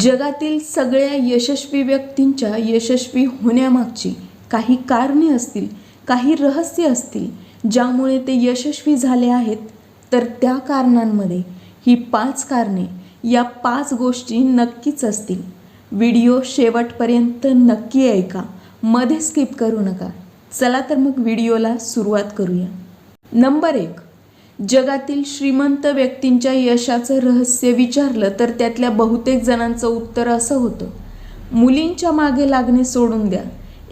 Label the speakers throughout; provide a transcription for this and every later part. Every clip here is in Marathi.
Speaker 1: जगातील सगळ्या यशस्वी व्यक्तींच्या यशस्वी होण्यामागची काही कारणे असतील काही रहस्य असतील ज्यामुळे ते यशस्वी झाले आहेत तर त्या कारणांमध्ये ही पाच कारणे या पाच गोष्टी नक्कीच असतील. व्हिडिओ शेवटपर्यंत नक्की ऐका मध्ये स्किप करू नका. चला तर मग व्हिडिओला सुरुवात करूया. नंबर एक जगातील श्रीमंत व्यक्तींच्या यशाचं रहस्य विचारलं तर त्यातल्या बहुतेक जणांचं उत्तर असं होतं. मुलींच्या मागे लागणे सोडून द्या.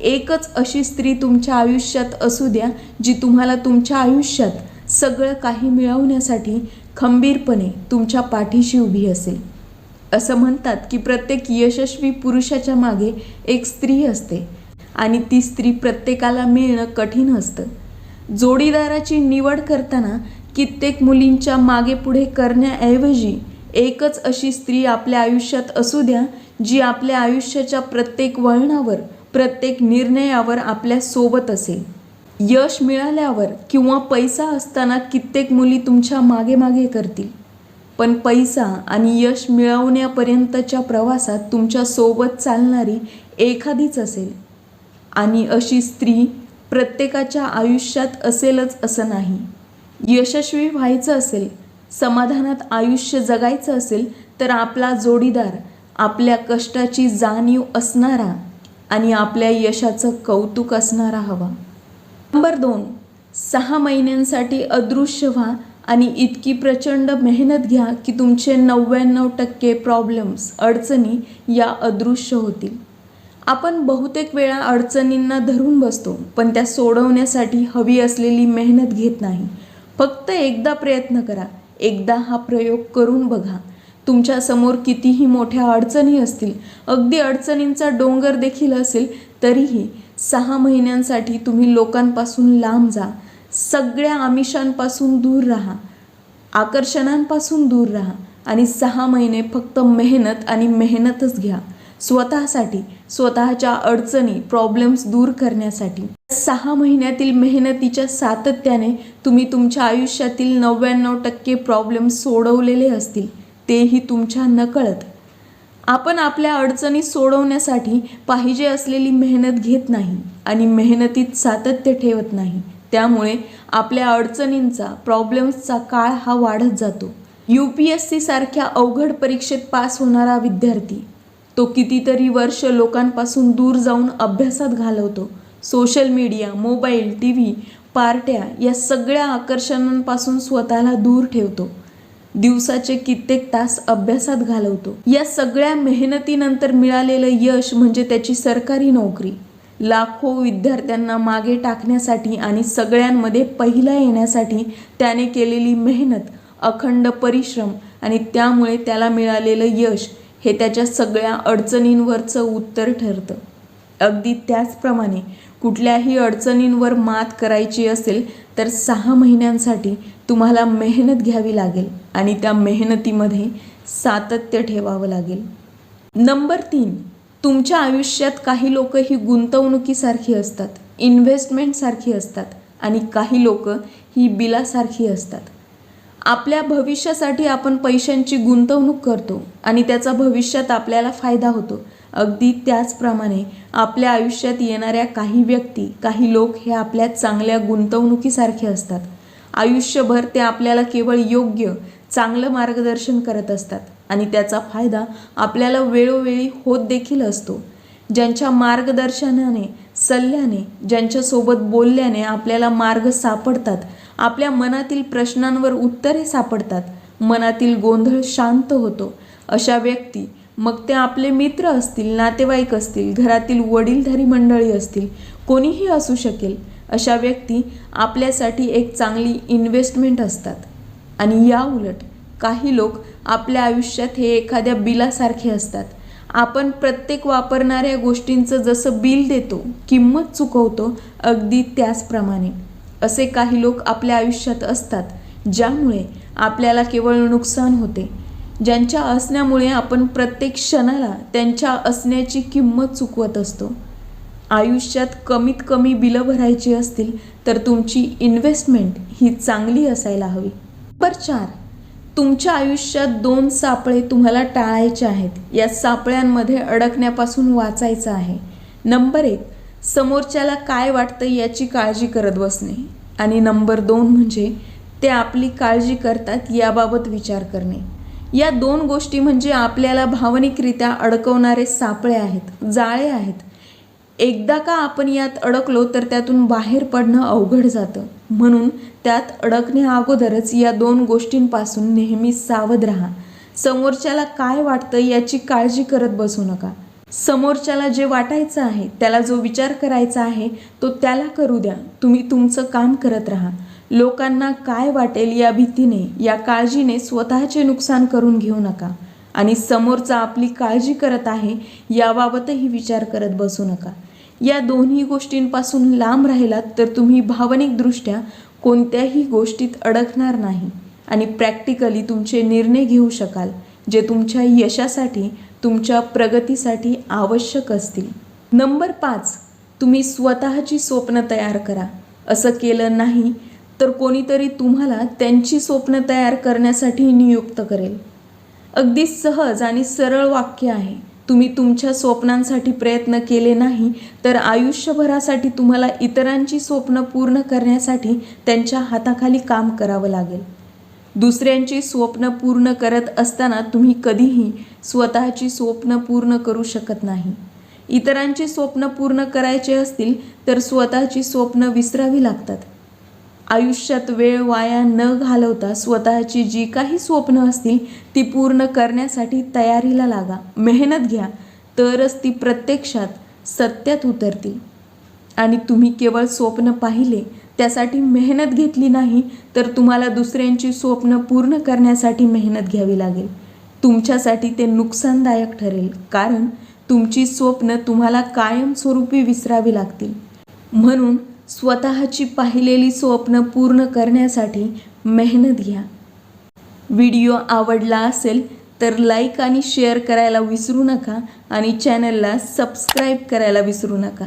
Speaker 1: एकच अशी स्त्री तुमच्या आयुष्यात असू द्या जी तुम्हाला तुमच्या आयुष्यात सगळं काही मिळवण्यासाठी खंबीरपणे तुमच्या पाठीशी उभी असेल. असं म्हणतात की प्रत्येक यशस्वी पुरुषाच्या मागे एक स्त्री असते आणि ती स्त्री प्रत्येकाला मिळणं कठीण असतं. जोडीदाराची निवड करताना कित्येक मुलींच्या मागे पुढे करण्याऐवजी एकच अशी स्त्री आपल्या आयुष्यात असू द्या जी आपल्या आयुष्याच्या प्रत्येक वळणावर प्रत्येक निर्णयावर आपल्यासोबत असेल. यश मिळाल्यावर किंवा पैसा असताना कित्येक मुली तुमच्या मागे मागे करतील. पण पैसा आणि यश मिळवण्यापर्यंतच्या प्रवासात तुमच्यासोबत चालणारी एखादीच असेल. आणि अशी स्त्री प्रत्येकाच्या आयुष्यात असेलच असं नाही. यशस्वी व्हायचं असेल समाधानात आयुष्य जगायचं असेल तर आपला जोडीदार आपल्या कष्टाची जाणीव असणारा आणि आपल्या यशाचं कौतुक असणारा हवा. नंबर दोन सहा महिन्यांसाठी अदृश्य व्हा आणि इतकी प्रचंड मेहनत घ्या की तुमचे नव्याण्णव टक्के प्रॉब्लेम्स अडचणी या अदृश्य होतील. आपण बहुतेक वेळा अडचणींना धरून बसतो पण त्या सोडवण्यासाठी हवी असलेली मेहनत घेत नाही. फक्त एकदा प्रयत्न करा. एकदा हा प्रयोग करून बघा. तुमच्यासमोर कितीही मोठ्या अडचणी असतील अगदी अडचणींचा डोंगर देखील असेल तरीही सहा महिन्यांसाठी तुम्ही लोकांपासून लांब जा. सगळ्या आमिषांपासून दूर राहा. आकर्षणांपासून दूर राहा. आणि सहा महिने फक्त मेहनत आणि मेहनतच घ्या. स्वतःसाठी स्वतःच्या अडचणी प्रॉब्लेम्स दूर करण्यासाठी. सहा महिन्यातील मेहनतीच्या सातत्याने तुम्ही तुमच्या आयुष्यातील नव्याण्णव टक्के प्रॉब्लेम्स सोडवलेले असतील. तेही तुमच्या नकळत. आपण आपल्या अडचणी सोडवण्यासाठी पाहिजे असलेली मेहनत घेत नाही आणि मेहनतीत सातत्य ठेवत नाही. त्यामुळे आपल्या अडचणींचा प्रॉब्लेम्सचा काळ हा वाढत जातो. यू पी एस सीसारख्या अवघड परीक्षेत पास होणारा विद्यार्थी तो कितीतरी वर्ष लोकांपासून दूर जाऊन अभ्यासात घालवतो. Social media mobile T V पार्ट्या या सगळ्या आकर्षणांपासून स्वतःला दूर ठेवतो. दिवसाचे कित्येक तास अभ्यासात घालवतो. या सगळ्या मेहनतीनंतर मिळालेलं यश म्हणजे त्याची सरकारी नोकरी. लाखो विद्यार्थ्यांना मागे टाकण्यासाठी आणि सगळ्यांमध्ये पहिला येण्यासाठी त्याने केलेली मेहनत अखंड परिश्रम आणि त्यामुळे त्याला मिळालेलं यश हे त्याच्या सगळ्या अडचणींवरचं उत्तर ठरतं. अगदी त्याचप्रमाणे कुठल्याही अडचणींवर मात करायची असेल तर सहा महिन्यांसाठी तुम्हाला मेहनत घ्यावी लागेल आणि त्या मेहनतीमध्ये सातत्य ठेवावं लागेल. नंबर तीन तुमच्या आयुष्यात काही लोक ही गुंतवणुकीसारखी असतात इन्व्हेस्टमेंटसारखी असतात आणि काही लोक ही बिलासारखी असतात. आपल्या भविष्यासाठी आपण पैशांची गुंतवणूक करतो आणि त्याचा भविष्यात आपल्याला फायदा होतो. अगदी त्याचप्रमाणे आपल्या आयुष्यात येणाऱ्या काही व्यक्ती काही लोक हे आपल्या चांगल्या गुंतवणुकीसारखे असतात. आयुष्यभर ते आपल्याला केवळ योग्य चांगलं मार्गदर्शन करत असतात आणि त्याचा फायदा आपल्याला वेळोवेळी होत देखील असतो. ज्यांच्या मार्गदर्शनाने सल्ल्याने ज्यांच्यासोबत बोलल्याने आपल्याला मार्ग सापडतात आपल्या मनातील प्रश्नांवर उत्तरे सापडतात. मनातील गोंधळ शांत होतो. अशा व्यक्ती मग ते आपले मित्र असतील नातेवाईक असतील घरातील वडीलधारी मंडळी असतील कोणीही असू शकेल अशा व्यक्ती आपल्यासाठी एक चांगली इन्व्हेस्टमेंट असतात. आणि या उलट काही लोक आपल्या आयुष्यात हे एखाद्या बिलासारखे असतात. आपण प्रत्येक वापरणाऱ्या गोष्टींचं जसं बिल देतो किंमत चुकवतो अगदी त्याचप्रमाणे. असे काही लोक आपल्या आयुष्यात असतात ज्यामुळे आपल्याला केवळ नुकसान होते. ज्यांच्या असण्यामुळे आपण प्रत्येक क्षणाला त्यांच्या असण्याची किंमत चुकवत असतो. आयुष्यात कमीत कमी बिलं भरायची असतील तर तुमची इन्व्हेस्टमेंट ही चांगली असायला हवी. नंबर चार तुमच्या आयुष्यात दोन सापळे तुम्हाला टाळायचे आहेत. या सापळ्यांमध्ये अडकण्यापासून वाचायचं आहे. नंबर एक समोरच्याला काय वाटतं याची काळजी करत बसणे. आणि नंबर दोन म्हणजे ते आपली काळजी करतात याबाबत विचार करणे. या दोन गोष्टी म्हणजे आपल्याला भावनिकरित्या अडकवणारे सापळे आहेत जाळे आहेत. एकदा का आपण यात अडकलो तर त्यातून बाहेर पडणं अवघड जातं. म्हणून त्यात अडकण्या अगोदरच या दोन गोष्टींपासून नेहमी सावध राहा. समोरच्याला काय वाटतं याची काळजी करत बसू नका. समोरच्याला जे वाटायचं आहे त्याला जो विचार करायचा आहे तो त्याला करू द्या. तुम्ही तुमचं काम करत राहा. लोकांना काय वाटेल या भीतीने या काळजीने स्वतःचे नुकसान करून घेऊ नका. आणि समोरचा आपली काळजी करत आहे याबाबतही विचार करत बसू नका. या दोन्ही गोष्टींपासून लांब राहिलात तर तुम्ही भावनिकदृष्ट्या कोणत्याही गोष्टीत अडकणार नाही आणि प्रॅक्टिकली तुमचे निर्णय घेऊ शकाल. जे तुमच्या यशासाठी तुमच्या प्रगतीसाठी आवश्यक असतील. नंबर पाच तुम्ही स्वतःची स्वप्न तयार करा. असं केलं नाही तर कोणीतरी तुम्हाला त्यांची स्वप्न तयार करण्यासाठी नियुक्त करेल. अगदी सहज आणि सरळ वाक्य आहे. तुम्ही तुमच्या स्वप्नांसाठी प्रयत्न केले नाही तर आयुष्यभरासाठी तुम्हाला इतरांची स्वप्न पूर्ण करण्यासाठी त्यांच्या हाताखाली काम करावं लागेल. दुसऱ्यांची स्वप्न पूर्ण करत असताना तुम्ही कधीही स्वतःची स्वप्न पूर्ण करू शकत नाही. इतरांची स्वप्न पूर्ण करायचे असतील तर स्वतःची स्वप्न विसरावी लागतात. आयुष्यात वेळ वाया न घालवता स्वतःची जी काही स्वप्न असतील ती पूर्ण करण्यासाठी तयारीला लागा. मेहनत घ्या तरच ती प्रत्यक्षात सत्यात उतरतील. आणि तुम्ही केवळ स्वप्न पाहिले त्यासाठी मेहनत घेतली नाही तर तुम्हाला दुसऱ्यांची स्वप्न पूर्ण करण्यासाठी मेहनत घ्यावी लागेल. तुमच्यासाठी ते नुकसानदायक ठरेल कारण तुमची स्वप्न तुम्हाला कायमस्वरूपी विसरावी लागतील. म्हणून स्वतःची पाहिलेली स्वप्न पूर्ण करण्यासाठी मेहनत घ्या. व्हिडिओ आवडला असेल तर लाईक आणि शेअर करायला विसरू नका आणि चॅनलला सबस्क्राईब करायला विसरू नका.